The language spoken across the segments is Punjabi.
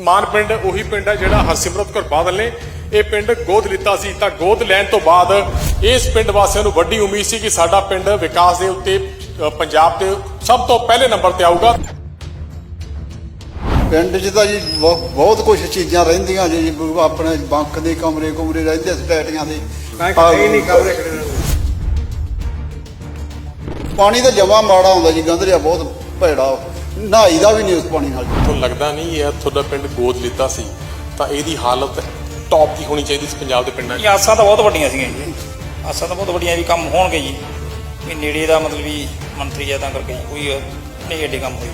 ਮਾਨ ਪਿੰਡ ਉਹੀ ਪਿੰਡ ਹੈ ਜਿਹੜਾ ਹਰਸਿਮਰਤ ਕੌਰ ਬਾਦਲ ਨੇ ਇਹ ਪਿੰਡ ਗੋਦ ਲਿੱਤਾ ਸੀ। ਤਾਂ ਗੋਦ ਲੈਣ ਤੋਂ ਬਾਅਦ ਇਸ ਪਿੰਡ ਵਾਸੀਆਂ ਨੂੰ ਵੱਡੀ ਉਮੀਦ ਸੀ ਕਿ ਸਾਡਾ ਪਿੰਡ ਵਿਕਾਸ ਦੇ ਉੱਤੇ ਪੰਜਾਬ ਦੇ ਸਭ ਤੋਂ ਪਹਿਲੇ ਨੰਬਰ ਤੇ ਆਊਗਾ। ਪਿੰਡ 'ਚ ਤਾਂ ਜੀ ਬਹੁ- ਬਹੁਤ ਕੁਝ ਚੀਜ਼ਾਂ ਰਹਿੰਦੀਆਂ ਜੀ ਆਪਣੇ ਬੰਕ ਦੇ ਕਮਰੇ ਕੁਮਰੇ ਰਹਿੰਦੇ ਸਟੈਟੀਆਂ ਦੇ ਨਹੀਂ ਕਮਰੇ ਖੜੇ ਨੇ ਪਾਣੀ ਤਾਂ ਜਮਾ ਮਾੜਾ ਹੁੰਦਾ ਜੀ ਗੰਦਰਿਆ ਬਹੁਤ ਭੈੜਾ। ਨਹਾਈ ਦਾ ਵੀ ਨਹੀਂ ਉਸ ਪਾਣੀ ਨਾਲ। ਤੁਹਾਨੂੰ ਲੱਗਦਾ ਨਹੀਂ ਇਹ ਤੁਹਾਡਾ ਪਿੰਡ ਗੋਦ ਲਿੱਤਾ ਸੀ? ਤਾਂ ਇਹਦੀ ਹਾਲਤ ਟੌਪ ਦੀ ਹੋਣੀ ਚਾਹੀਦੀ ਸੀ ਪੰਜਾਬ ਦੇ ਪਿੰਡਾਂ 'ਚ। ਇਹ ਆਸਾਂ ਤਾਂ ਬਹੁਤ ਵੱਡੀਆਂ ਸੀਗੀਆਂ ਜੀ। ਆਸਾਂ ਤਾਂ ਬਹੁਤ ਵੱਡੀਆਂ ਵੀ ਕੰਮ ਹੋਣਗੇ ਜੀ। ਵੀ ਨੇੜੇ ਦਾ ਮਤਲਬ ਵੀ ਮੰਤਰੀ ਆ ਤਾਂ ਕਰਕੇ ਜੀ ਕੋਈ ਨਹੀਂ ਏਡੇ ਕੰਮ ਹੋਏ।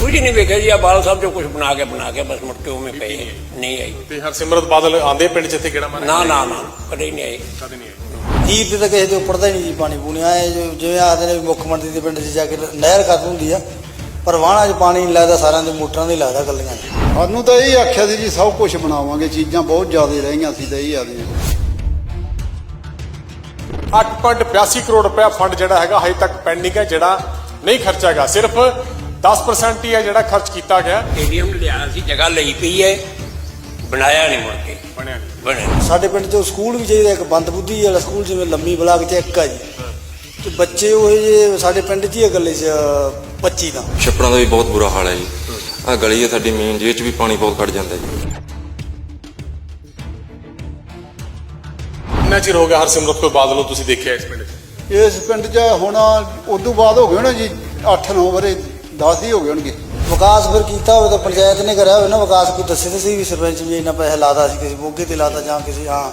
ਕੁਝ ਨਹੀਂ ਵੇਖਿਆ ਜੀ ਆ ਬਾਲ ਸਾਹਿਬ ਜੋ ਕੁਝ ਬਣਾ ਕੇ ਬਣਾ ਕੇ ਬਸ ਮੁੜ ਕੇ ਉਵੇਂ ਪਏ। ਨਹੀਂ ਆਈ ਤੇ ਹਰਸਿਮਰਤ ਬਾਦਲ ਆਂਦੇ ਪਿੰਡ 'ਚ ਇੱਥੇ ਕਿਹੜਾ ਮਾਰਿਆ? ਨਾ ਨਾ ਨਾ ਕਦੇ ਨਹੀਂ ਆਈ ਕਦੇ ਨਹੀਂ ਆਏ। ਹੀਰ ਤੇ ਤਾਂ ਕਿਸੇ ਦੇ ਉੱਪਰ ਦਾ ਹੀ ਨਹੀਂ ਜੀ ਪਾਣੀ ਪੂਣੀ। ਆਏ ਜਿਵੇਂ ਆਖਦੇ ਨੇ ਵੀ ਮੁੱਖ ਮੰਤਰੀ ਦੇ ਪਿੰਡ 'ਚ ਜਾ ਕੇ ਨਹਿਰ ਕਰ ਹੁੰਦੀ ਆ ਪਰ ਵਾਹਣਾ 'ਚ ਪਾਣੀ ਨਹੀਂ ਲੱਗਦਾ ਸਾਰਿਆਂ ਦੇ ਮੋਟਰਾਂ ਦੇ ਲੱਗਦਾ ਕੱਲੀਆਂ ਸਾਨੂੰ ਤਾਂ ਇਹ ਆਖਿਆ ਸੀ ਜੀ ਸਭ ਕੁਝ ਬਣਾਵਾਂਗੇ ਚੀਜ਼ਾਂ ਬਹੁਤ ਜ਼ਿਆਦਾ ਰਹੀਆਂ ਸੀ ਤਾਂ ਇਹ ਆਦੀਆਂ 8.82 ਕਰੋੜ ਰੁਪਇਆ ਫੰਡ ਜਿਹੜਾ ਹੈਗਾ ਹਜੇ ਤੱਕ ਪੈਂਡਿੰਗ ਹੈ ਜਿਹੜਾ ਨਹੀਂ ਖਰਚਾ ਹੈਗਾ ਸਿਰਫ 10% ਹੀ ਹੈ ਜਿਹੜਾ ਖਰਚ ਕੀਤਾ ਗਿਆ। ਸਟੇਡੀਅਮ ਲਿਆ ਸੀ ਜਗ੍ਹਾ ਲਈ ਪਈ ਹੈ ਬਣਾਇਆ ਨਹੀਂ ਮੁੜ ਕੇ। ਬਣਿਆ ਨਹੀਂ। ਬਣਿਆ ਸਾਡੇ ਪਿੰਡ 'ਚ ਸਕੂਲ ਵੀ ਚਾਹੀਦਾ ਇੱਕ ਬੰਦ ਬੁੱਧੀ ਵਾਲਾ ਸਕੂਲ ਜਿਵੇਂ ਲੰਮੀ ਬਲਾਕ 'ਚ ਇੱਕ ਆ ਜੀ। ਤੇ ਬੱਚੇ ਉਹ ਜੇ ਸਾਡੇ ਪਿੰਡ 'ਚ ਹੀ ਆ 'ਚ 25 ਦਾ ਛੱਪੜਾਂ ਦਾ ਵੀ ਬਹੁਤ ਬੁਰਾ ਹਾਲ ਹੈ ਜੀ। ਆ ਗਲੀ ਹੈ ਸਾਡੀ ਮੇਨ ਜਿਹਦੇ ਚ ਵੀ ਪਾਣੀ ਬਹੁਤ ਖੜ ਜਾਂਦਾ ਜੀ। ਕਿੰਨਾ ਚਿਰ ਹੋ ਗਿਆ ਹਰਸਿਮਰਤ ਕੌਰ ਬਾਦਲ ਨੂੰ ਤੁਸੀਂ ਦੇਖਿਆ ਇਸ ਪਿੰਡ 'ਚ? ਇਸ ਪਿੰਡ 'ਚ ਹੁਣ ਉਦੋਂ ਬਾਅਦ ਹੋ ਗਏ ਹੋਣੇ ਜੀ 8-9 ਵਰੇ 10 ਹੀ ਹੋ ਗਏ ਹੋਣਗੇ। ਵਿਕਾਸ ਫਿਰ ਕੀਤਾ ਹੋਵੇ ਤਾਂ ਪੰਚਾਇਤ ਨੇ ਕਰਿਆ ਹੋਵੇ ਨਾ ਵਿਕਾਸ ਕੋਈ ਦੱਸੇ ਤਾਂ ਸੀ ਵੀ ਸਰਪੰਚ ਵੀ ਇੰਨਾ ਪੈਸਾ ਲਾਦਾ ਸੀ, ਕਿਸੇ ਮੋਗੇ ਤੇ ਲਾਦਾ ਜਾਂ ਕਿਸੇ ਹਾਂ।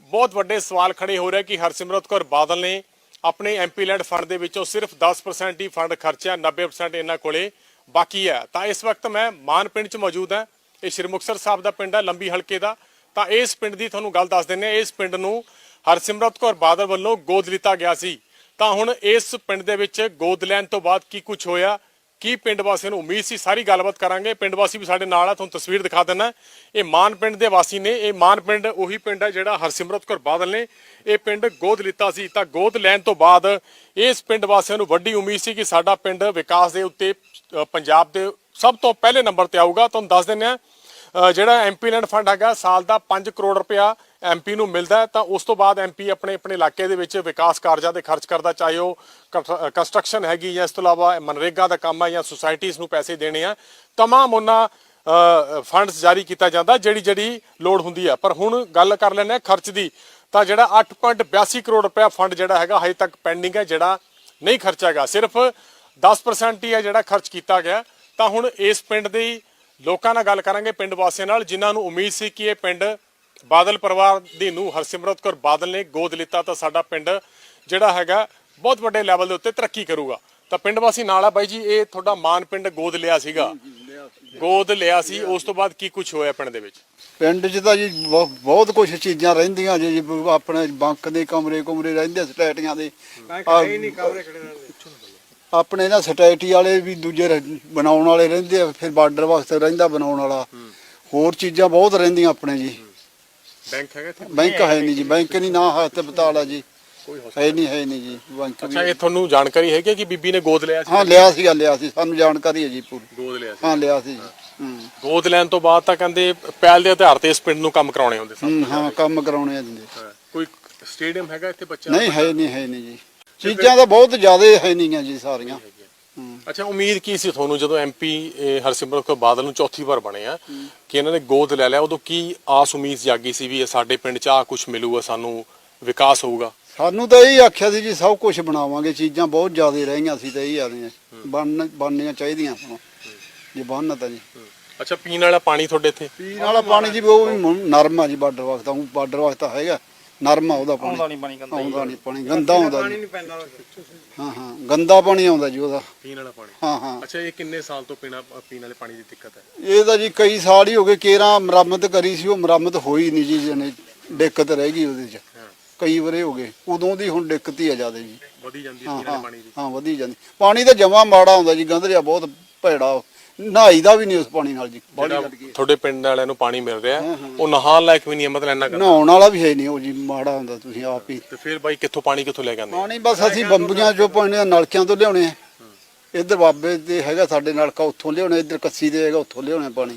ਬਹੁਤ ਵੱਡੇ ਸਵਾਲ ਖੜੇ ਹੋ ਰਹੇ ਕਿ ਹਰਸਿਮਰਤ ਕੌਰ ਬਾਦਲ ਨੇ ਆਪਣੇ ਐਮਪੀ ਲੈਂਡ ਫੰਡ ਦੇ ਵਿੱਚੋਂ ਸਿਰਫ 10% ਹੀ ਫੰਡ ਖਰਚਿਆ 90% ਇਹਨਾਂ ਕੋਲੇ ਬਾਕੀ ਹੈ। ਤਾਂ ਇਸ ਵਕਤ ਮੈਂ ਮਾਨ ਪਿੰਡ 'ਚ ਮੌਜੂਦ ਹਾਂ। ਇਹ ਸ਼੍ਰੀ ਮੁਕਤਸਰ ਸਾਹਿਬ ਦਾ ਪਿੰਡ ਹੈ, ਲੰਬੀ ਹਲਕੇ ਦਾ। ਤਾਂ ਇਸ ਪਿੰਡ ਦੀ ਤੁਹਾਨੂੰ ਗੱਲ ਦੱਸ ਦਿੰਦੇ ਹਾਂ। ਇਸ ਪਿੰਡ ਨੂੰ ਹਰਸਿਮਰਤ ਕੌਰ ਬਾਦਲ ਵੱਲੋਂ ਗੋਦ ਲਿੱਤਾ ਗਿਆ ਸੀ। ਤਾਂ ਹੁਣ ਇਸ ਪਿੰਡ ਦੇ ਵਿੱਚ ਗੋਦ ਲੈਣ ਤੋਂ ਬਾਅਦ ਕੀ ਕੁਝ ਹੋਇਆ? ਕੀ ਪਿੰਡ ਵਾਸੀਆਂ ਨੂੰ ਉਮੀਦ ਸੀ? ਸਾਰੀ ਗੱਲਬਾਤ ਕਰਾਂਗੇ। ਪਿੰਡ ਵਾਸੀ ਵੀ ਸਾਡੇ ਨਾਲ ਆ, ਤੁਹਾਨੂੰ ਤਸਵੀਰ ਦਿਖਾ ਦਿੰਦਾ। ਇਹ ਮਾਨ ਪਿੰਡ ਦੇ ਵਾਸੀ ਨੇ। ਇਹ ਮਾਨ ਪਿੰਡ ਉਹੀ ਪਿੰਡ ਹੈ ਜਿਹੜਾ ਹਰਸਿਮਰਤ ਕੌਰ ਬਾਦਲ ਨੇ ਇਹ ਪਿੰਡ ਗੋਦ ਲਿੱਤਾ ਸੀ। ਤਾਂ ਗੋਦ ਲੈਣ ਤੋਂ ਬਾਅਦ ਇਸ ਪਿੰਡ ਵਾਸੀਆਂ ਨੂੰ ਵੱਡੀ ਉਮੀਦ ਸੀ ਕਿ ਸਾਡਾ ਪਿੰਡ ਵਿਕਾਸ ਦੇ ਉੱਤੇ ਪੰਜਾਬ ਦੇ ਸਭ ਤੋਂ ਪਹਿਲੇ ਨੰਬਰ ਤੇ ਆਊਗਾ। ਤੁਹਾਨੂੰ ਦੱਸ ਦਿੰਦੇ ਆ ਜਿਹੜਾ ਐਮਪੀ ਲੈਂਡ ਫੰਡ ਹੈਗਾ, ਸਾਲ ਦਾ 5 ਕਰੋੜ ਰੁਪਇਆ ਐਮਪੀ ਨੂੰ ਮਿਲਦਾ ਤਾਂ ਉਸ ਤੋਂ ਬਾਅਦ ਐਮਪੀ ਆਪਣੇ ਆਪਣੇ ਇਲਾਕੇ ਦੇ ਵਿੱਚ ਵਿਕਾਸ ਕਾਰਜਾਂ ਤੇ ਖਰਚ ਕਰਦਾ, ਚਾਹੇ ਉਹ ਕੰਸਟਰਕਸ਼ਨ ਹੈਗੀ ਜਾਂ ਇਸ ਤੋਂ ਇਲਾਵਾ ਮਨਰੇਗਾ ਦਾ ਕੰਮ ਹੈ ਜਾਂ ਸੁਸਾਇਟੀਆਂ ਨੂੰ ਪੈਸੇ ਦੇਣੇ ਆ, ਤਮਾਮ ਉਹਨਾਂ ਫੰਡਸ ਜਾਰੀ ਕੀਤਾ ਜਾਂਦਾ, ਜਿਹੜੀ ਜਿਹੜੀ ਲੋੜ ਹੁੰਦੀ ਹੈ ਪਰ ਹੁਣ ਗੱਲ ਕਰ ਲੈਂਦੇ ਹਾਂ ਖਰਚ ਦੀ, ਤਾਂ ਜਿਹੜਾ 8.82 ਕਰੋੜ ਰੁਪਇਆ ਫੰਡ ਜਿਹੜਾ ਹੈਗਾ, ਹਜੇ ਤੱਕ ਪੈਂਡਿੰਗ ਹੈ, ਜਿਹੜਾ ਨਹੀਂ ਖਰਚਿਆ ਗਿਆ। ਸਿਰਫ 10% ਹੀ ਹੈ ਜਿਹੜਾ ਖਰਚ ਕੀਤਾ ਗਿਆ। ਤਾਂ ਹੁਣ ਇਸ ਪਿੰਡ ਦੇ ਲੋਕਾਂ ਨਾਲ ਗੱਲ ਕਰਾਂਗੇ ਪਿੰਡ ਵਾਸੀਆਂ ਨਾਲ ਜਿਨ੍ਹਾਂ ਨੂੰ ਉਮੀਦ ਸੀ ਕਿ ਇਹ ਪਿੰਡ ਬਾਦਲ ਪਰਿਵਾਰ ਦੀ ਨੂੰ ਹਰਸਿਮਰਤ ਕੌਰ ਬਾਦਲ ਨੇ ਗੋਦ ਲਿੱਤਾ ਤਾਂ ਸਾਡਾ ਪਿੰਡ ਜਿਹੜਾ ਹੈਗਾ ਬਹੁਤ ਵੱਡੇ ਲੈਵਲ ਦੇ ਉੱਤੇ ਤਰੱਕੀ ਕਰੂਗਾ। ਤਾਂ ਪਿੰਡ ਵਾਸੀ ਨਾਲ ਆ ਬਾਈ ਜੀ ਇਹ ਤੁਹਾਡਾ ਮਾਨ ਪਿੰਡ ਗੋਦ ਲਿਆ ਸੀਗਾ। ਗੋਦ ਲਿਆ ਸੀ ਉਸ ਤੋਂ ਬਾਅਦ ਕੀ ਕੁਝ ਹੋਇਆ ਪਿੰਡ ਦੇ ਵਿੱਚ? ਪਿੰਡ 'ਚ ਤਾਂ ਜੀ ਬਹੁ- ਬਹੁਤ ਕੁਝ ਚੀਜ਼ਾਂ ਰਹਿੰਦੀਆਂ ਜੀ ਜੀ ਆਪਣੇ ਬੰਕ ਦੇ ਕਮਰੇ ਕੁਮਰੇ ਰਹਿੰਦੇ ਸਟੈਟੀਆਂ ਦੇ। ਨਹੀਂ ਕਮਰੇ ਖੜੇ ਨੇ ਆਪਣੇ ਨਾ ਸਟੈਟੀ ਵਾਲੇ ਵੀ ਦੂਜੇ ਬਣਾਉਣ ਵਾਲੇ ਰਹਿੰਦੇ ਆ ਫਿਰ ਬਾਰਡਰ ਵਾਸਤੇ ਰਹਿੰਦਾ ਬਣਾਉਣ ਵਾਲਾ। ਹੋਰ ਚੀਜ਼ਾਂ ਬਹੁਤ ਰਹਿੰਦੀਆਂ ਆਪਣੇ ਜੀ। ਬੈਂਕ ਹੈਗਾ ਇੱਥੇ? ਬੈਂਕ ਹੈ ਨਹੀਂ ਜੀ ਬੈਂਕ ਨਹੀਂ ਨਾ ਹਸਪਤਾਲ ਆ ਜੀ। ਹੈ ਨਹੀਂ ਹੈ ਨਹੀਂ ਜੀ ਬੈਂਕ ਅੱਛਾ ਵੀ ਇਹ ਤੁਹਾਨੂੰ ਜਾਣਕਾਰੀ ਹੈਗੀ ਕਿ ਬੀਬੀ ਨੇ ਗੋਦ ਲਿਆ ਸੀ? ਹਾਂ ਲਿਆ ਸੀਗਾ ਲਿਆ ਸੀ। ਸਾਨੂੰ ਜਾਣਕਾਰੀ ਹੈ ਜੀ ਪੂਰੀ। ਗੋਦ ਲਿਆ ਸੀ। ਹਾਂ ਲਿਆ ਸੀ ਜੀ। ਹੂੰ। ਗੋਦ ਲੈਣ ਤੋਂ ਬਾਅਦ ਤਾਂ ਕਹਿੰਦੇ ਪਹਿਲ ਦੇ ਆਧਾਰ ਤੇ ਇਸ ਪਿੰਡ ਨੂੰ ਕੰਮ ਕਰਾਉਣੇ ਹੁੰਦੇ ਸਨ ਹੂੰ ਹਾਂ ਕੰਮ ਕਰਾਉਣੇ ਆ ਦਿੰਦੇ ਕੋਈ ਸਟੇਡੀਅਮ ਹੈਗਾ ਇੱਥੇ ਬੱਚਿਆਂ ਨਹੀਂ ਹੈ ਨਹੀਂ ਹੈ ਨਹੀਂ ਜੀ। ਚੀਜ਼ਾਂ ਤਾਂ ਬਹੁਤ ਜ਼ਿਆਦਾ ਹੈ ਨਹੀਂਆਂ ਜੀ ਸਾਰੀਆਂ। ਅੱਛਾ ਉਮੀਦ ਕੀ ਸੀ ਤੁਹਾਨੂੰ ਜਦੋਂ ਐਮਪੀ ਹਰਸਿਮਰਤ ਕੌਰ ਬਾਦਲ ਨੂੰ ਚੌਥੀ ਵਾਰ ਬਣੇ ਆ ਕਿ ਇਹਨਾਂ ਨੇ ਗੋਦ ਲੈ ਲਿਆ? ਉਦੋਂ ਕੀ ਆਸ ਉਮੀਦ ਜਾਗੀ ਸੀ ਵੀ ਇਹ ਸਾਡੇ ਪਿੰਡ 'ਚ ਆ ਕੁਝ ਮਿਲੂਗਾ ਸਾਨੂੰ ਵਿਕਾਸ ਹੋਊਗਾ? ਸਾਨੂੰ ਤਾਂ ਇਹ ਆਖਿਆ ਸੀ ਜੀ ਸਭ ਕੁਝ ਬਣਾਵਾਂਗੇ ਚੀਜ਼ਾਂ ਬਹੁਤ ਜ਼ਿਆਦਾ ਰਹੀਆਂ ਸੀ ਤਾਂ ਇਹ ਆਦੀਆਂ ਬਣ ਬਣਨੀਆਂ ਚਾਹੀਦੀਆਂ ਸਾਨੂੰ ਜੇ ਬਣਨ ਤਾਂ ਜੀ। ਅੱਛਾ ਪੀਣ ਵਾਲਾ ਪਾਣੀ ਤੁਹਾਡੇ ਇੱਥੇ? ਪੀਣ ਵਾਲਾ ਪਾਣੀ ਜੀ ਉਹ ਵੀ ਨਰਮ ਆ ਜੀ ਬਾਰਡਰ ਵਕਤ ਉਹ ਬਾਰਡਰ ਵਕਤ ਤਾਂ ਹੈਗਾ। ਨਰਮ ਆ ਉਹਦਾ ਆਉਂਦਾ ਪਾਣੀ ਨਹੀਂ ਪਾਣੀ ਗੰਦਾ ਹੀ। ਆਉਂਦਾ ਨਹੀਂ ਪਾਣੀ ਗੰਦਾ ਆਉਂਦਾ ਪਾਣੀ ਜੀ। ਨਹੀਂ ਪੈਂਦਾ ਹਾਂ ਹਾਂ ਗੰਦਾ ਪਾਣੀ ਆਉਂਦਾ ਜੀ ਉਹਦਾ। ਪੀਣ ਵਾਲਾ ਪਾਣੀ। ਹਾਂ ਹਾਂ। ਅੱਛਾ ਇਹ ਕਿੰਨੇ ਸਾਲ ਤੋਂ ਪੀਣਾ ਪੀਣ ਵਾਲੇ ਪਾਣੀ ਦੀ ਦਿੱਕਤ ਹੈ? ਇਹ ਤਾਂ ਜੀ ਕਈ ਸਾਲ ਹੀ ਹੋ ਗਏ ਕੇਰਾਂ ਮੁਰੰਮਤ ਕਰੀ ਸੀ ਉਹ ਮੁਰੰਮਤ ਹੋਈ ਨਹੀਂ ਜੀ ਜਨੇ ਦਿੱਕਤ ਰਹਿ ਗਈ ਉਹਦੇ 'ਚ। ਕਈ ਵਰੇ ਹੋ ਗਏ ਉਦੋਂ ਦੀ ਹੁਣ ਦਿੱਕਤ ਹੀ ਆ ਜ਼ਿਆਦਾ ਜੀ। ਵਧੀ ਜਾਂਦੀ ਹੈ ਹਾਂ ਪੀਣ ਵਾਲੇ ਹਾਂ ਪਾਣੀ ਦੀ। ਹਾਂ ਵਧੀ ਜਾਂਦੀ। ਪਾਣੀ ਤਾਂ ਜਮਾ ਮਾੜਾ ਹੁੰਦਾ ਜੀ ਗੰਦਰਿਆ ਬਹੁਤ ਭੈੜਾ ਨਹਾਈ ਦਾ ਵੀ ਨਹੀਂ ਉਸ ਪਾਣੀ ਨਾਲ ਜੀ ਗੱਲ ਕੀ ਹੈ। ਤੁਹਾਡੇ ਪਿੰਡ ਵਾਲਿਆਂ ਨੂੰ ਪਾਣੀ ਮਿਲ ਰਿਹਾ ਉਹ ਨਹਾਉਣ ਲਾਇਕ ਵੀ ਨਹੀਂ ਹੈ ਮਤਲਬ ਇੰਨਾ ਕਰ ਨਹਾਉਣ ਵਾਲਾ ਵੀ ਹੈ ਨਹੀਂ ਉਹ ਜੀ ਮਾੜਾ ਹੁੰਦਾ ਤੁਸੀਂ ਆਪ ਹੀ। ਤੇ ਫਿਰ ਬਾਈ ਕਿੱਥੋਂ ਪਾਣੀ ਕਿੱਥੋਂ ਲੈ ਕੇ ਆਉਂਦੇ ਪਾਣੀ ਬਸ ਅਸੀਂ ਬੰਬੀਆਂ ਚੋਂ ਪਾਣੀ ਆ, ਨਲਕਿਆਂ ਤੋਂ ਲਿਆਉਣੇ ਆ। ਇੱਧਰ ਬਾਬੇ ਤੇ ਹੈਗਾ ਸਾਡੇ ਨਲਕਾ ਉੱਥੋਂ ਲਿਆਉਣੇ ਇੱਧਰ ਕੱਸੀ ਦੇ ਹੈਗਾ ਉੱਥੋਂ ਲਿਆਉਣੇ ਪਾਣੀ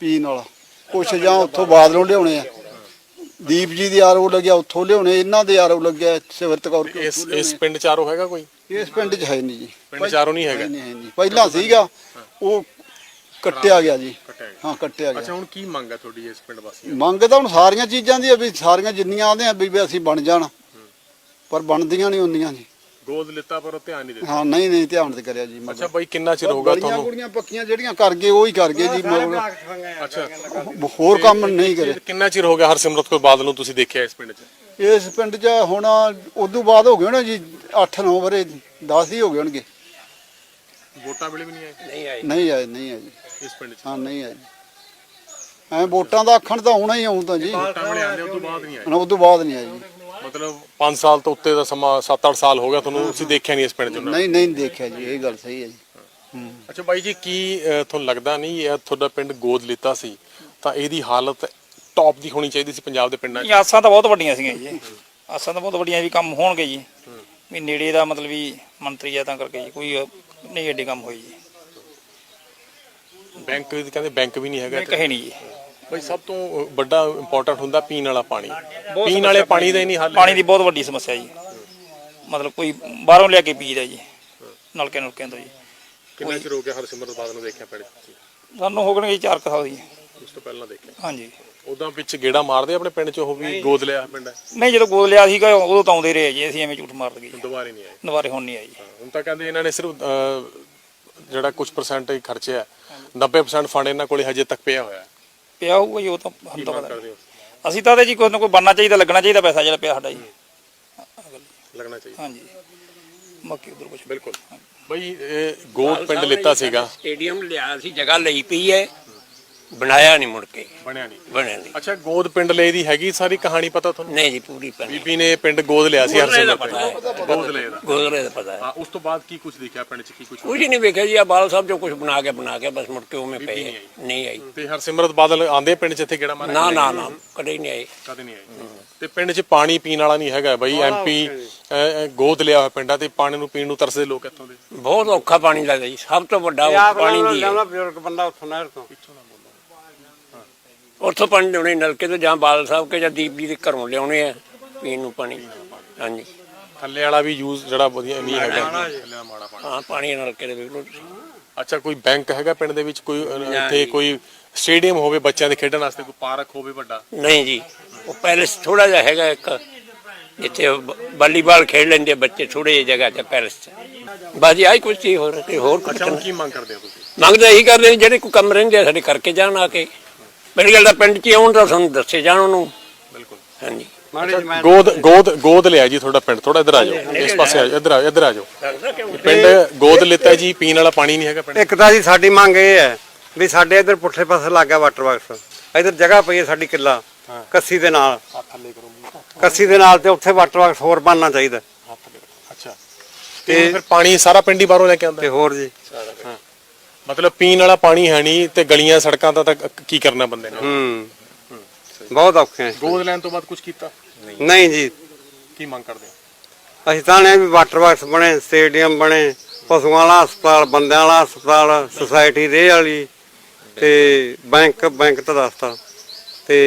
ਪੀਣ ਵਾਲਾ। ਕੁਛ ਜਾਂ ਉੱਥੋਂ ਬਾਦਲੋਂ ਲਿਆਉਣੇ ਆ। ਦੀਪ ਜੀ ਦੀ ਆਰਓ ਲੱਗਿਆ ਉੱਥੋਂ ਲਿਆਉਣੇ ਇਹਨਾਂ ਦੇ ਆਰਓ ਲੱਗਿਆ ਸਿਵਰਤ ਕੌਰ ਇਸ ਇਸ ਪਿੰਡ ਚਾਰੋ ਹੈਗਾ ਕੋਈ। ਇਸ ਪਿੰਡ 'ਚ ਹੈ ਨਹੀਂ ਜੀ। ਪਿੰਡ ਚਾਰੋਂ ਨਹੀਂ ਹੈਗਾ। ਨਹੀਂ ਨਹੀਂ। ਪਹਿਲਾਂ ਸੀਗਾ ਉਹ ਕੱਟਿਆ ਗਿਆ ਜੀ। ਕੱਟਿਆ ਗਿਆ। ਹਾਂ ਕੱਟਿਆ ਅੱਛਾ ਗਿਆ ਹੁਣ ਕੀ ਮੰਗ ਹੈ ਤੁਹਾਡੀ ਇਸ ਪਿੰਡ ਵਾਸੀ ਮੰਗ ਤਾਂ ਹੁਣ ਸਾਰੀਆਂ ਚੀਜ਼ਾਂ ਦੀ ਆ ਵੀ ਸਾਰੀਆਂ ਜਿੰਨੀਆਂ ਆਉਂਦੇ ਆ ਵੀ ਵੀ ਅਸੀਂ ਬਣ ਜਾਣ। ਪਰ ਬਣਦੀਆਂ ਨਹੀਂ ਹੁੰਦੀਆਂ ਜੀ। ਗੋਦ ਲਿੱਤਾ ਪਰ ਉਹ ਧਿਆਨ ਨਹੀਂ ਦਿੱਤਾ। ਹਾਂ ਨਹੀਂ ਨਹੀਂ ਧਿਆਨ ਤੇ ਕਰਿਆ ਜੀ ਅੱਛਾ ਬਾਈ ਕਿੰਨਾ ਚਿਰ ਹੋਗਾ ਗਲੀਆਂ ਤੁਹਾਨੂੰ? ਗੁੜੀਆਂ ਪੱਕੀਆਂ ਜਿਹੜੀਆਂ ਕਰ ਗਏ ਉਹ ਹੀ ਕਰ ਗਏ ਜੀ ਅੱਛਾ। ਹੋਰ ਕੰਮ ਨਹੀਂ ਕਰੇ ਕਿੰਨਾ ਚਿਰ ਹੋ ਗਿਆ ਹਰਸਿਮਰਤ ਕੌਰ ਬਾਦਲ ਨੂੰ ਤੁਸੀਂ ਦੇਖਿਆ ਇਸ ਪਿੰਡ 'ਚ? ਇਸ ਪਿੰਡ 'ਚ ਹੁਣ ਉਦੋਂ ਬਾਅਦ ਹੋ ਗਏ ਹੋਣੇ ਜੀ 8-9 ਵਰੇ 10 ਹੀ ਹੋ ਗਏ ਹੋਣਗੇ। ਵੋਟਾਂ ਵੇਲੇ ਵੀ ਨਹੀਂ ਆਏ? ਨਹੀਂ ਆਈ ਨਹੀਂ ਆਏ ਨਹੀਂ ਆਏ ਜੀ। ਇਸ ਪਿੰਡ 'ਚ? ਹਾਂ ਨਹੀਂ ਆਏ। ਐ ਵੋਟਾਂ ਦਾ ਆਖਣ ਤਾਂ ਆਉਣਾ ਹੀ ਆਉਂ ਤਾਂ ਜੀ। ਵੋਟਾਂ ਵੇਲੇ ਆਉਂਦੇ ਉਸ ਤੋਂ ਬਾਅਦ ਨਹੀਂ ਆਏ। ਹੁਣ ਉਦੋਂ ਬਾਅਦ ਨਹੀਂ ਆਏ ਜੀ। ਮਤਲਬ 5 ਸਾਲ ਤੋਂ ਉੱਤੇ ਦਾ ਸਮਾਂ 7-8 ਸਾਲ ਹੋ ਗਿਆ ਤੁਹਾਨੂੰ ਤੁਸੀਂ ਦੇਖਿਆ ਨਹੀਂ ਇਸ ਪਿੰਡ 'ਚ। ਨਹੀਂ ਨਹੀਂ ਦੇਖਿਆ ਜੀ ਇਹ ਗੱਲ ਸਹੀ ਹੈ ਜੀ। ਅੱਛਾ ਬਾਈ ਜੀ ਕੀ ਤੁਹਾਨੂੰ ਲੱਗਦਾ ਨਹੀਂ ਇਹ ਤੁਹਾਡਾ ਪਿੰਡ ਗੋਦ ਲਿੱਤਾ ਸੀ ਤਾਂ ਇਹਦੀ ਹਾਲਤ ਟੌਪ ਦੀ ਹੋਣੀ ਚਾਹੀਦੀ ਸੀ ਪੰਜਾਬ ਦੇ ਪਿੰਡਾਂ 'ਚ? ਆਸਾਂ ਤਾਂ ਬਹੁਤ ਵੱਡੀਆਂ ਸੀਗੀਆਂ ਜੀ। ਆਸਾਂ ਤਾਂ ਬਹੁਤ ਵੱਡੀਆਂ ਵੀ ਕੰਮ ਹੋਣਗੇ ਜੀ। ਵੀ ਨੇੜੇ ਦਾ ਮਤਲਬ ਵੀ ਮੰਤਰੀ ਆ ਤਾਂ ਕਰਕੇ ਜੀ ਕੋਈ ਨਹੀਂ ਏਡੇ ਕੰਮ ਹੋਈ ਜੀ। ਬੈਂਕ ਵੀ ਕਹਿੰਦੇ ਬੈਂਕ ਵੀ ਨਹੀਂ ਹੈਗਾ ਮੈਂ ਇੱਥੇ। ਕਹੇ ਨਹੀਂ ਜੀ। ਬਾਈ ਸਭ ਤੋਂ ਵੱਡਾ ਇੰਪੋਰਟੈਂਟ ਹੁੰਦਾ ਪੀਣ ਵਾਲਾ ਪਾਣੀ। ਪੀਣ ਵਾਲੇ ਪਾਣੀ ਦਾ। ਹੀ ਨਹੀਂ ਹੱਲ ਪਾਣੀ ਦੀ ਬਹੁਤ ਵੱਡੀ ਸਮੱਸਿਆ ਜੀ। ਮਤਲਬ ਕੋਈ ਬਾਹਰੋਂ ਲਿਆ ਕੇ ਪੀਦਾ ਜੀ। ਨਲਕੇ ਨਲਕਿਆਂ ਤੋਂ ਜੀ। ਕਿੰਨਾ ਚਿਰ ਹੋ? ਗਿਆ ਹਰਸਿਮਰਤ ਬਾਦਲ ਨੂੰ ਦੇਖਿਆ 'ਚ ਸਾਨੂੰ ਹੋ ਗਏ ਜੀ ਚਾਰ ਕੁ ਸਾਲ ਜੀ। ਉਸ ਤੋਂ ਪਹਿਲਾਂ ਦੇਖਿਆ। ਹਾਂਜੀ। ਉਦਾਂ ਵਿੱਚ ਗੇੜਾ ਮਾਰਦੇ ਆਪਣੇ ਪਿੰਡ 'ਚ ਉਹ ਵੀ ਗੋਦ ਲਿਆ ਪਿੰਡ? ਹੈ ਨਹੀਂ ਜਦੋਂ ਗੋਦ ਲਿਆ ਸੀਗਾ ਉਦੋਂ ਤਾਂ ਆਉਂਦੇ ਰਹੇ ਜੀ ਅਸੀਂ ਐਵੇਂ ਝੂਠ ਮਾਰ ਲਗੇ ਦੁਬਾਰੇ ਨਹੀਂ ਆਏ। ਦੁਬਾਰੇ ਹੁਣ ਨਹੀਂ ਆਈ ਹੁਣ ਤਾਂ ਕਹਿੰਦੇ ਇਹਨਾਂ ਨੇ ਸਿਰਫ ਅਹ, ਜਿਹੜਾ ਕੁਝ ਪਰਸੈਂਟ ਖਰਚਿਆ 90% ਫੰਡ ਇਹਨਾਂ ਕੋਲੇ ਹਜੇ ਤੱਕ ਪਿਆ ਹੋਇਆ ਹੈ। ਪਿਆ ਹੋਊਗਾ ਜੀ ਉਹ ਤਾਂ ਹੁਣ ਤਾਂ ਮੰਗ ਪਤਾ। ਕਰਦੇ ਹੋ? ਅਸੀਂ ਤਾਂ ਤੇ ਜੀ ਕੋਈ ਨਾ ਕੋਈ ਬਣਨਾ ਚਾਹੀਦਾ ਲੱਗਣਾ ਚਾਹੀਦਾ ਪੈਸਾ ਜਿਹੜਾ ਪਿਆ ਸਾਡਾ ਜੀ। ਲੱਗਣਾ ਚਾਹੀਦਾ। ਹਾਂਜੀ। ਬਾਕੀ ਉਧਰ ਕੁਝ ਬਿਲਕੁਲ। ਬਈ ਇਹ ਗੋਦ ਪਿੰਡ ਲਿੱਤਾ ਸੀਗਾ। ਸਟੇਡੀਅਮ ਲਿਆ ਸੀ ਜਗ੍ਹਾ ਲਈ ਪਈ ਹੈ। ਬਣਾਇਆ ਨਹੀਂ ਮੁੜ ਕੇ। ਬਣਿਆ ਨਹੀਂ। ਬਣਿਆ ਨਹੀਂ। ਅੱਛਾ ਗੋਦ ਪਿੰਡ ਲਈ ਦੀ ਹੈਗੀ ਸਾਰੀ ਕਹਾਣੀ ਪਤਾ ਤੁਹਾਨੂੰ? ਨਹੀਂ ਜੀ ਪੂਰੀ ਪਤਾ ਬੀਬੀ ਨੇ ਪਿੰਡ ਗੋਦ ਲਿਆ ਸੀ ਗੋਦਲੇ ਦਾ ਪਤਾ ਹੈ। ਗੋਦ ਲਿਆ ਦਾ। ਗੋਦਰੇ ਦਾ ਪਤਾ ਹੈ। ਹਾਂ ਉਸ ਤੋਂ ਬਾਅਦ ਕੀ ਕੁਝ ਦੇਖਿਆ ਪਿੰਡ 'ਚ ਕੀ ਕੁਝ ਕੁਝ ਨਹੀਂ ਵੇਖਿਆ ਜੀ ਆ ਬਾਲ ਸਾਹਿਬ ਜੋ ਕੁਝ ਬਣਾ ਕੇ ਬਣਾ ਕੇ ਬਸ ਮੁੜ ਕੇ ਉਵੇਂ ਪਏ ਹੈ। ਨਹੀਂ ਆਈ। ਤੇ ਹਰਸਿਮਰਤ ਬਾਦਲ ਆਂਦੇ ਪਿੰਡ 'ਚ ਇੱਥੇ ਗੇੜਾ ਮਾਰਿਆ ਨਾ ਨਾ ਨਾ ਕਦੇ ਹੀ ਨਹੀਂ ਆਏ। ਕਦੇ ਨਹੀਂ ਆਏ। ਤੇ ਪਿੰਡ 'ਚ ਪਾਣੀ ਪੀਣ ਵਾਲਾ ਨਹੀਂ ਹੈਗਾ ਬਈ ਐਮਪੀ ਗੋਦ ਲਿਆ ਹੋਇਆ ਪਿੰਡਾਂ ਤੇ ਪਾਣੀ ਨੂੰ ਪੀਣ ਨੂੰ ਤਰਸਦੇ ਲੋਕ ਇੱਥੋਂ ਦੇ। ਬਹੁਤ ਔਖਾ ਪਾਣੀ ਲੱਗਦਾ ਜੀ ਸਭ ਤੋਂ ਵੱਡਾ ਪਾਣੀ ਦੀ ਹੈ ਬਜ਼ੁਰਗ ਬੰਦਾ ਉੱਥੋਂ ਨਹਿਰ ਤੋਂ। ਉੱਥੋਂ ਪਾਣੀ ਲਿਆਉਣੇ ਨਲਕੇ ਤੋਂ ਜਾਂ ਬਾਲ ਸਾਹਿਬ ਕੇ ਜਾਂ ਦੀਪ ਜੀ ਦੇ ਘਰੋਂ ਲਿਆਉਣੇ ਆ ਪੀਣ ਨੂੰ ਪਾਣੀ। ਹਾਂਜੀ। ਥੱਲੇ ਵਾਲਾ ਵੀ ਯੂਜ਼ ਜਿਹੜਾ ਵਧੀਆ ਨਹੀਂ ਹੈਗਾ। ਥੱਲੇ ਵਾਲਾ ਮਾੜਾ ਪਾਣੀ ਹਾਂ ਪਾਣੀ ਨਲਕੇ ਦੇ ਵੇਖ ਲਓ ਅੱਛਾ ਕੋਈ ਬੈਂਕ ਹੈਗਾ ਪਿੰਡ ਦੇ ਵਿੱਚ? ਕੋਈ ਇੱਥੇ ਕੋਈ ਸਟੇਡੀਅਮ ਹੋਵੇ ਬੱਚਿਆਂ ਦੇ ਖੇਡਣ ਵਾਸਤੇ ਕੋਈ ਪਾਰਕ ਹੋਵੇ ਵੱਡਾ? ਨਹੀਂ ਜੀ। ਉਹ ਪੈਲਸ ਥੋੜਾ ਜਿਹਾ ਹੈਗਾ ਇੱਕ। ਬ- ਵਾਲੀਬਾਲ ਖੇਡ ਲੈਂਦੇ ਬੱਚੇ ਥੋੜੇ ਜਿਹੀ ਜਗ੍ਹਾ 'ਚ ਪੈਲਸ 'ਚ। ਬਾਜੀ ਆਈ ਕੁਝ ਹੋਰ ਕੋਈ ਹੋਰ ਕੁਝ ਕੀ ਮੰਗ ਕਰਦੇ ਹੋ ਤੁਸੀਂ? ਮੰਗਦੇ ਇਹੀ ਕਰਦੇ ਜਿਹੜੇ ਕੋਈ ਕੰਮ ਰਹਿੰਦੇ ਸਾਡੇ ਕਰਕੇ ਜਾਣ ਆ ਕੇ। ਮੇਰੀ ਗੱਲ ਦਾ ਪਿੰਡ 'ਚ ਹੀ ਆਉਣ ਤਾਂ ਸਾਨੂੰ ਦੱਸੇ ਜਾਣ ਉਹਨੂੰ। ਬਿਲਕੁਲ। ਹਾਂਜੀ। ਗੋਦ ਗੋਦ ਗੋਦ ਲਿਆ ਜੀ ਤੁਹਾਡਾ ਪਿੰਡ ਥੋੜਾ ਇੱਧਰ ਆ ਜਾਓ। ਇਸ ਪਾਸੇ ਆ ਜਾਓ ਇੱਧਰ ਆ ਇੱਧਰ ਆ ਜਾਓ। ਪਿੰਡ ਗੋਦ ਲਿੱਤਾ ਜੀ ਪੀਣ ਵਾਲਾ ਪਾਣੀ ਨਹੀਂ ਹੈਗਾ ਪਿੰਡ। ਇੱਕ ਤਾਂ ਜੀ ਸਾਡੀ ਮੰਗ ਇਹ ਹੈ ਵੀ ਸਾਡੇ ਇੱਧਰ ਪੁੱਠੇ ਪਾਸੇ ਲੱਗ ਗਿਆ ਵਾਟਰ ਬਾਕਸ ਇੱਧਰ ਜਗ੍ਹਾ ਪਈ ਹੈ ਸਾਡੀ ਕਿੱਲਾ ਕੱਸੀ ਦੇ ਨਾਲ। ਕੱਸੀ ਦੇ ਨਾਲ ਤੇ ਉੱਥੇ ਵਾਟਰ ਬਾਕਸ ਹੋਰ ਬਣਨਾ ਚਾਹੀਦਾ। ਅੱਛਾ। ਤੇ ਫਿਰ ਪਾਣੀ ਸਾਰਾ ਪਿੰਡ ਹੀ ਬਾਹਰੋਂ ਲੈ ਕੇ ਆਉਂਦਾ। ਤੇ ਹੋਰ ਜੀ। ਮਤਲਬ ਪੀਣ ਵਾਲਾ ਪਾਣੀ ਹੈ ਨਹੀਂ ਤੇ ਗਲੀਆਂ ਸੜਕਾਂ ਦਾ ਤਾਂ ਕੀ ਕਰਨਾ ਬੰਦੇ ਨੇ? ਹੂੰ। ਬਹੁਤ ਔਖੇ ਹੈ ਗੋਦ ਲੈਣ ਤੋਂ ਬਾਅਦ ਕੁਝ ਕੀਤਾ? ਨਹੀਂ ਜੀ। ਕੀ ਮੰਗ ਕਰਦੇ ਹੋ? ਅਸੀਂ ਤਾਂ ਨੇ ਵੀ ਵਾਟਰ ਬਾਕਸ ਬਣੇ ਸਟੇਡੀਅਮ ਬਣੇ ਪਸ਼ੂਆਂ ਵਾਲਾ ਹਸਪਤਾਲ ਬੰਦਿਆਂ ਵਾਲਾ ਹਸਪਤਾਲ ਸੁਸਾਇਟੀ ਦੇ ਵਾਲੀ ਤੇ ਬੈਂਕ ਬੈਂਕ ਤਾਂ ਦੱਸਤਾ। ਤੇ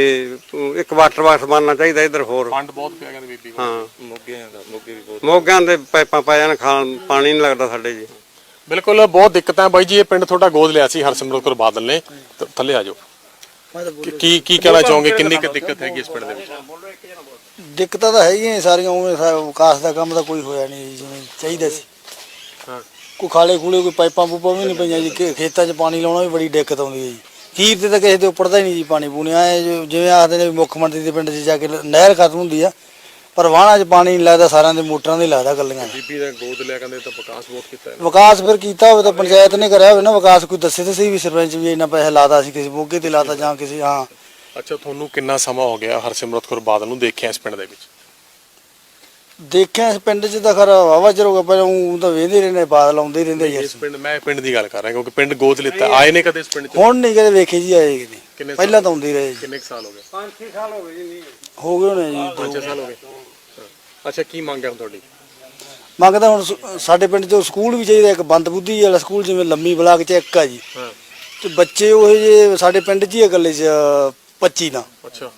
ਇੱਕ ਵਾਟਰ ਬਾਕਸ ਬਣਨਾ ਚਾਹੀਦਾ ਇੱਧਰ ਹੋਰ। ਫੰਡ ਬਹੁਤ ਪਿਆ ਕਹਿੰਦੇ ਬੀਬੀ। ਹਾਂ। ਮੋਗੇ ਦਾ ਮੋਗੇ ਵੀ ਬਹੁਤ। ਮੋਗਿਆਂ ਦੇ ਪਾਈਪਾਂ ਪਾ ਜਾਣ ਖਾਣ ਪਾਣੀ ਨਹੀਂ ਲੱਗਦਾ ਸਾਡੇ ਜੀ। ਬਿਲਕੁਲ ਬਹੁਤ ਦਿੱਕਤਾਂ ਬਾਈ ਜੀ ਇਹ ਪਿੰਡ ਤੁਹਾਡਾ ਗੋਦ ਲਿਆ ਸੀ ਹਰਸਿਮਰਤ ਕੌਰ ਬਾਦਲ ਨੇ। ਤ- ਥੱਲੇ ਆ ਜਾਓ। ਕੀ- ਕੀ ਕੀ ਕਹਿਣਾ ਚਾਹੋਗੇ? ਕਿੰਨੀ ਕੁ ਦਿੱਕਤ ਹੈਗੀ ਇਸ ਪਿੰਡ ਦੇ ਵਿੱਚ? ਦਿੱਕਤਾਂ ਤਾਂ ਹੈਗੀਆਂ ਹੀ ਸਾਰੀਆਂ ਉਵੇਂ ਸਾ- ਵਿਕਾਸ ਦਾ ਕੰਮ ਤਾਂ ਕੋਈ ਹੋਇਆ ਨਹੀਂ ਜਿਵੇਂ ਚਾਹੀਦਾ ਸੀ। ਹਾਂ। ਕੋਈ ਖਾਲੇ ਖੂਲੇ ਕੋਈ ਪਾਈਪਾਂ ਪੂਪਾਂ ਵੀ ਨਹੀਂ ਪਈਆਂ ਜੀ ਖੇ- ਖੇਤਾਂ 'ਚ ਪਾਣੀ ਲਾਉਣਾ ਵੀ ਬੜੀ ਦਿੱਕਤ ਆਉਂਦੀ ਹੈ ਜੀ। ਖੀਰ ਤੇ ਤਾਂ ਕਿਸੇ ਦੇ ਉੱਪਰਦਾ ਹੀ ਨਹੀਂ ਜੀ ਪਾਣੀ ਪੂਣੀ ਆਏ ਜਿਵੇਂ ਆਖਦੇ ਨੇ ਵੀ ਮੁੱਖ ਮੰਤਰੀ ਦੇ ਪਿੰਡ 'ਚ ਜਾ ਕੇ ਨਹਿਰ ਖਤਮ ਹੁੰਦੀ ਆ ਪਰ ਵਾਹਣਾ 'ਚ ਪਾਣੀ ਨਹੀਂ ਲੱਗਦਾ ਸਾਰਿਆਂ ਦੇ ਮੋਟਰਾਂ ਦੇ ਲੱਗਦਾ ਗੱਲੀਆਂ 'ਚ ਬੀਬੀ ਦਾ ਗੋਦ ਲਿਆ ਕਹਿੰਦੇ ਤਾਂ ਵਿਕਾਸ ਬਹੁਤ ਕੀਤਾ ਵਿਕਾਸ ਫਿਰ ਕੀਤਾ ਹੋਵੇ ਤਾਂ ਪੰਚਾਇਤ ਨੇ ਕਰਿਆ ਹੋਵੇ ਨਾ ਵਿਕਾਸ ਕੋਈ ਦੱਸੇ ਤੇ ਸਹੀ ਵੀ ਸਰਪੰਚ ਵੀ ਇੰਨਾ ਪੈਸਾ ਲਾਦਾ ਸੀ ਕਿਸੇ ਮੋਗੇ ਤੇ ਲਾਤਾ ਜਾਂ ਕਿਸੇ ਹਾਂ। ਅੱਛਾ ਤੁਹਾਨੂੰ ਕਿੰਨਾ ਸਮਾਂ ਹੋ ਗਿਆ ਹਰਸਿਮਰਤ ਕੌਰ ਬਾਦਲ ਨੂੰ ਦੇਖਿਆ ਇਸ ਪਿੰਡ ਦੇ ਵਿੱਚ? ਦੇਖਿਆ ਇਸ ਪਿੰਡ 'ਚ ਤਾਂ ਖਰ ਵਾਵਾ ਚਿਰ ਹੋ ਗਿਆ ਪਹਿਲਾਂ ਉਹ ਤਾਂ ਵੇਂਦੇ ਰਹਿੰਦੇ ਬਾਦਲ ਆਉਂਦੇ ਰਹਿੰਦੇ ਜੀ। ਇਸ ਪਿੰਡ ਮੈਂ ਪਿੰਡ ਦੀ ਗੱਲ ਕਰ ਰਿਹਾ ਕਿਉਂਕਿ ਪਿੰਡ ਗੋਦ ਲਿੱਤਾ ਆਏ ਨੇ ਕਦੇ ਇਸ ਪਿੰਡ ਚ? ਹੁਣ ਨਹੀਂ ਕਦੇ ਵੇਖੇ ਜੀ ਆਏ ਕਿ ਕਿੰਨੇ ਨਹੀਂ ਸਾਲ? ਪਹਿਲਾਂ ਤਾਂ ਆਉਂਦੇ ਰਹੇ ਜੀ। ਕਿੰਨੇ ਕੁ ਸਾਲ ਹੋ ਗਏ? ਹੋ ਗਏ ਹੋਣੇ ਜੀ 5 ਸਾਲ ਹੋ ਗਏ। ਹਾਂ। ਅੱਛਾ ਕੀ ਮੰਗ ਹੈ ਹੁਣ ਤੁਹਾਡੀ? ਮੰਗਦਾ ਹੁਣ ਸ- ਸਾਡੇ ਪਿੰਡ 'ਚ ਸਕੂਲ ਵੀ ਚਾਹੀਦਾ ਇੱਕ ਬੰਦ ਬੁੱਧੀ ਵਾਲਾ ਸਕੂਲ ਜਿਵੇਂ ਲੰਮੀ ਬਲਾਕ 'ਚ ਇੱਕ ਆ ਜੀ। ਹਾਂ। ਤੇ ਬੱਚੇ ਉਹ ਜੇ ਸਾਡੇ ਪਿੰਡ 'ਚ ਹੀ ਆ ਇਕੱਲੇ 'ਚ 25 ਦਾ ਅੱਛਾ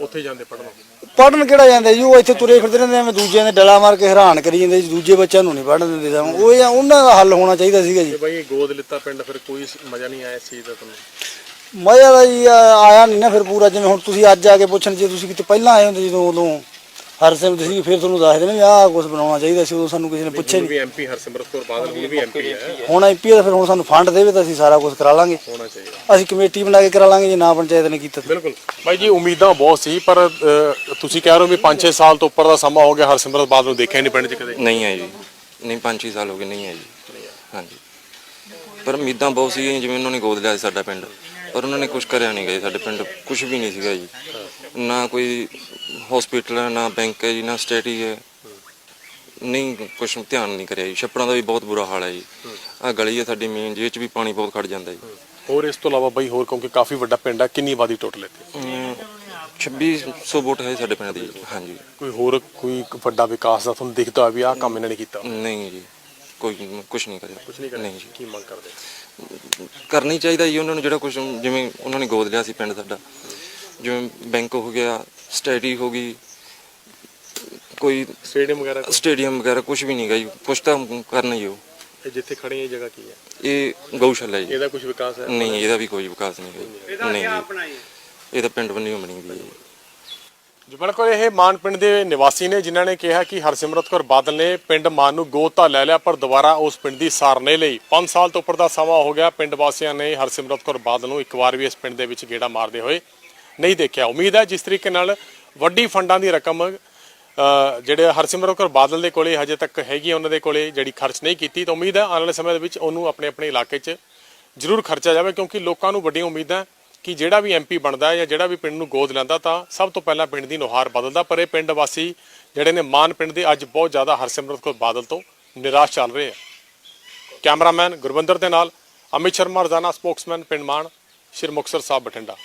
ਉੱਥੇ ਜਾਂਦੇ ਪੜਨ ਪੜਨ ਕਿਹੜਾ ਜਾਂਦੇ ਜੀ? ਉਹ ਇੱਥੇ ਤੁਰੇ ਫਿਰਦੇ ਰਹਿੰਦੇ ਐਵੇਂ ਦੂਜਿਆਂ ਦੇ ਡਲਾ ਮਾਰ ਕੇ ਹੈਰਾਨ ਕਰੀ ਜਾਂਦੇ ਜੀ ਦੂਜੇ ਬੱਚਿਆਂ ਨੂੰ ਨਹੀਂ ਪੜਨ ਦਿੰਦੇ ਤਾਂ ਉਹ ਜਾਂ ਉਹਨਾਂ ਦਾ ਹੱਲ ਹੋਣਾ ਚਾਹੀਦਾ ਸੀਗਾ ਜੀ। ਤੇ ਬਈ ਗੋਦ ਲਿੱਤਾ ਪਿੰਡ ਫਿਰ ਕੋਈ ਮਜ਼ਾ ਨਹੀਂ ਆਇਆ ਇਸ ਚੀਜ਼ ਦਾ ਤੁਹਾਨੂੰ? ਮਜ਼ਾ ਜੀ ਆ- ਆਇਆ ਨਹੀਂ ਨਾ ਫਿਰ ਪੂਰਾ ਜਿਵੇਂ ਹੁਣ ਤੁਸੀਂ ਅੱਜ ਆ ਕੇ ਪੁੱਛਣ ਜੇ ਤੁਸੀਂ ਕਿਤੇ ਪਹਿਲਾਂ ਆਏ ਹੁੰਦੇ ਜਦੋਂ ਉਦੋਂ ਹਰ ਸਿਮ ਸੀ ਫਿਰ ਤੁਹਾਨੂੰ ਦੱਸ ਦੇਣਾ ਵੀ ਆਹ ਕੁਝ ਬਣਾਉਣਾ ਚਾਹੀਦਾ ਸੀ ਉਦੋਂ ਸਾਨੂੰ ਕਿਸੇ ਨੇ ਪੁੱਛਿਆ ਨਹੀਂ ਵੀ ਐਮਪੀ ਹਰਸਿਮਰਤ ਕੌਰ ਬਾਦਲ ਹੁਣ ਵੀ ਐਮਪੀ ਹੈ। ਹੁਣ ਆਈਪੀ ਦਾ ਫਿਰ ਹੁਣ ਸਾਨੂੰ ਫੰਡ ਦੇਵੇ ਤਾਂ ਅਸੀਂ ਸਾਰਾ ਕੁਝ ਕਰਾ ਲਾਂਗੇ। ਹੋਣਾ ਚਾਹੀਦਾ। ਅਸੀਂ ਕਮੇਟੀ ਬਣਾ ਕੇ ਕਰਾ ਲਾਂਗੇ ਜੇ ਨਾ ਪੰਚਾਇਤ ਨੇ ਕੀਤਾ ਤਾਂ। ਬਿਲਕੁਲ। ਬਾਈ ਜੀ ਉਮੀਦਾਂ ਬਹੁਤ ਸੀ ਪਰ ਤੁਸੀਂ ਕਹਿ ਰਹੇ ਹੋ ਵੀ 5-6 ਸਾਲ ਤੋਂ ਉੱਪਰ ਦਾ ਸਮਾਂ ਹੋ ਗਿਆ ਹਰਸਿਮਰਤ ਬਾਦਲ ਨੂੰ ਦੇਖਿਆ ਨਹੀਂ ਪਿੰਡ 'ਚ ਕਦੇ? ਨਹੀਂ ਹੈ ਜੀ। ਨਹੀਂ 5-6 ਸਾਲ ਹੋ ਗਏ ਨਹੀਂ ਹੈ ਜੀ। ਹਾਂਜੀ। ਪਰ ਉਮੀਦਾਂ ਬਹੁਤ ਸੀ ਜਿਵੇਂ ਉਹਨਾਂ ਨੇ ਗੋਦ ਲਿਆ ਸੀ ਸਾਡਾ ਪਿੰਡ। ਪਰ ਉਹਨਾਂ ਨੇ ਕੁਝ ਕਰਿਆ ਨਹੀਂ ਗਏ ਸਾਡੇ ਪਿੰਡ ਕੁਝ ਵੀ ਨਹੀਂ ਸੀਗਾ ਜੀ। ਨਾ ਕੋਈ ਹਸਪੀਟਲ ਹੈ ਨਾ ਬੈਂਕ ਹੈ ਜੀ ਨਾ ਸਟੇਟੀ ਹੈ ਨਹੀਂ ਕੁਝ ਧਿਆਨ ਨਹੀਂ ਕਰਿਆ ਜੀ। ਛੱਪੜਾਂ ਦਾ ਵੀ ਬਹੁਤ ਬੁਰਾ ਹਾਲ ਹੈ ਜੀ। ਆ ਗਲੀ ਹੈ ਸਾਡੀ ਮੇਨ ਜਿਹਦੇ ਚ ਵੀ ਪਾਣੀ ਬਹੁਤ ਖੜ ਜਾਂਦਾ ਜੀ। ਹੋਰ ਇਸ ਤੋਂ ਇਲਾਵਾ ਬਾਈ ਹੋਰ ਕਿਉਂਕਿ ਕਾਫੀ ਵੱਡਾ ਪਿੰਡ ਹੈ ਕਿੰਨੀ ਆਬਾਦੀ ਟੋਟਲ ਇੱਥੇ ਅਮ 2600 ਵੋਟ ਹੈ ਸਾਡੇ ਪਿੰਡ ਦੀ ਜੀ। ਹਾਂਜੀ। ਕੋਈ ਹੋਰ ਕੋਈ ਵੱਡਾ ਵਿਕਾਸ ਦਾ ਤੁਹਾਨੂੰ ਦਿਖਦਾ ਵੀ ਆਹ ਕੰਮ ਇਹਨਾਂ ਨੇ ਕੀਤਾ? ਨਹੀਂ ਜੀ। ਕੋਈ ਕੁਝ ਨਹੀਂ ਕਰਿਆ। ਕੁਝ ਨਹੀਂ ਨਹੀਂ ਜੀ। ਕੀ ਮੰਗ ਕਰਦੇ? ਕਰਨੀ ਚਾਹੀਦਾ ਜੀ ਉਹਨਾਂ ਨੂੰ ਜਿਹੜਾ ਕੁਝ ਜਿਵੇਂ ਉਹਨਾਂ ਨੇ ਗੋਦ ਲਿਆ ਸੀ ਪਿੰਡ ਸਾਡਾ। ਜਿਵੇਂ ਬੈਂਕ ਹੋ ਗਿਆ ਸਟੇਡੀ ਹੋ ਗਈ। ਕੋਈ ਸਟੇਡੀਅਮ ਵਗੈਰਾ? ਸਟੇਡੀਅਮ ਵਗੈਰਾ ਕੁਝ ਵੀ ਨਹੀਂ ਗਾ ਜੀ। ਕੁਝ ਤਾਂ ਕਰਨਾ ਹੀ ਉਹ ਇਹ ਜਿੱਥੇ ਖੜੇ ਇਹ ਜਗ੍ਹਾ ਕੀ ਹੈ ਇਹ ਗਊਸ਼ਾਲਾ ਜੀ। ਇਹਦਾ ਕੁਝ ਵਿਕਾਸ ਹੈ? ਨਹੀਂ ਇਹਦਾ ਵੀ ਕੋਈ ਵਿਕਾਸ ਨਹੀਂ ਹੈ ਨਹੀਂ ਜੀ। ਇਹ ਤਾਂ ਪਿੰਡ ਬੰਨੀ ਬਣੀ ਦੀ ਹੈ ਜੀ। ਜੀ ਬਿਲਕੁਲ ਇਹ ਮਾਨ ਪਿੰਡ ਦੇ ਨਿਵਾਸੀ ਨੇ ਜਿਨ੍ਹਾਂ ਨੇ ਕਿਹਾ ਕਿ ਹਰਸਿਮਰਤ ਕੌਰ ਬਾਦਲ ਨੇ ਪਿੰਡ ਮਾਨ ਨੂੰ ਗੋਦ ਤਾਂ ਲੈ ਲਿਆ ਪਰ ਦੁਬਾਰਾ ਉਸ ਪਿੰਡ ਦੀ ਸਾਰਨੇ ਲਈ 5 ਸਾਲ ਤੋਂ ਉੱਪਰ ਦਾ ਸਮਾਂ ਹੋ ਗਿਆ। ਪਿੰਡ ਵਾਸੀਆਂ ਨੇ ਹਰਸਿਮਰਤ ਕੌਰ ਬਾਦਲ ਨੂੰ ਇੱਕ ਵਾਰ ਵੀ ਇਸ ਪਿੰਡ ਦੇ ਵਿੱਚ ਗੇੜਾ ਮਾਰਦੇ ਹੋਏ ਨਹੀਂ ਦੇਖਿਆ। ਉਮੀਦ ਹੈ ਜਿਸ ਤਰੀਕੇ ਨਾਲ ਵੱਡੀ ਫੰਡਾਂ ਦੀ ਰਕਮ ਜਿਹੜੇ ਹਰਸਿਮਰਤ ਕੌਰ ਬਾਦਲ ਦੇ ਕੋਲੇ ਹਜੇ ਤੱਕ ਹੈਗੀ ਉਹਨਾਂ ਦੇ ਕੋਲੇ ਜਿਹੜੀ ਖਰਚ ਨਹੀਂ ਕੀਤੀ, ਤਾਂ ਉਮੀਦ ਹੈ ਆਉਣ ਵਾਲੇ ਸਮੇਂ ਦੇ ਵਿੱਚ ਉਹਨੂੰ ਆਪਣੇ ਆਪਣੇ ਇਲਾਕੇ 'ਚ ਜ਼ਰੂਰ ਖਰਚਿਆ ਜਾਵੇ, ਕਿਉਂਕਿ ਲੋਕਾਂ ਨੂੰ ਵੱਡੀਆਂ ਉਮੀਦਾਂ ਕਿ ਜਿਹੜਾ ਵੀ ਐਮਪੀ ਬਣਦਾ ਹੈ ਜਾਂ ਜਿਹੜਾ ਵੀ ਪਿੰਡ ਨੂੰ ਗੋਦ ਲੈਂਦਾ, ਤਾਂ ਸਭ ਤੋਂ ਪਹਿਲਾਂ ਪਿੰਡ ਦੀ ਨੁਹਾਰ ਬਦਲਦਾ। ਪਰ ਇਹ ਪਿੰਡ ਵਾਸੀ ਜਿਹੜੇ ਨੇ ਮਾਨ ਪਿੰਡ ਦੇ ਅੱਜ ਬਹੁਤ ਜ਼ਿਆਦਾ ਹਰਸਿਮਰਤ ਕੌਰ ਬਾਦਲ ਤੋਂ ਨਿਰਾਸ਼ ਚੱਲ ਰਹੇ ਆ। ਕੈਮਰਾਮੈਨ ਗੁਰਵਿੰਦਰ ਦੇ ਨਾਲ ਅਮਿਤ ਸ਼ਰਮਾ, ਰਜ਼ਾਨਾ ਸਪੋਕਸਮੈਨ ਪਿੰਡ ਮਾਨ, ਸ਼੍ਰੀ ਮੁਕਤਸਰ ਸਾਹਿਬ ਬਠਿੰਡਾ।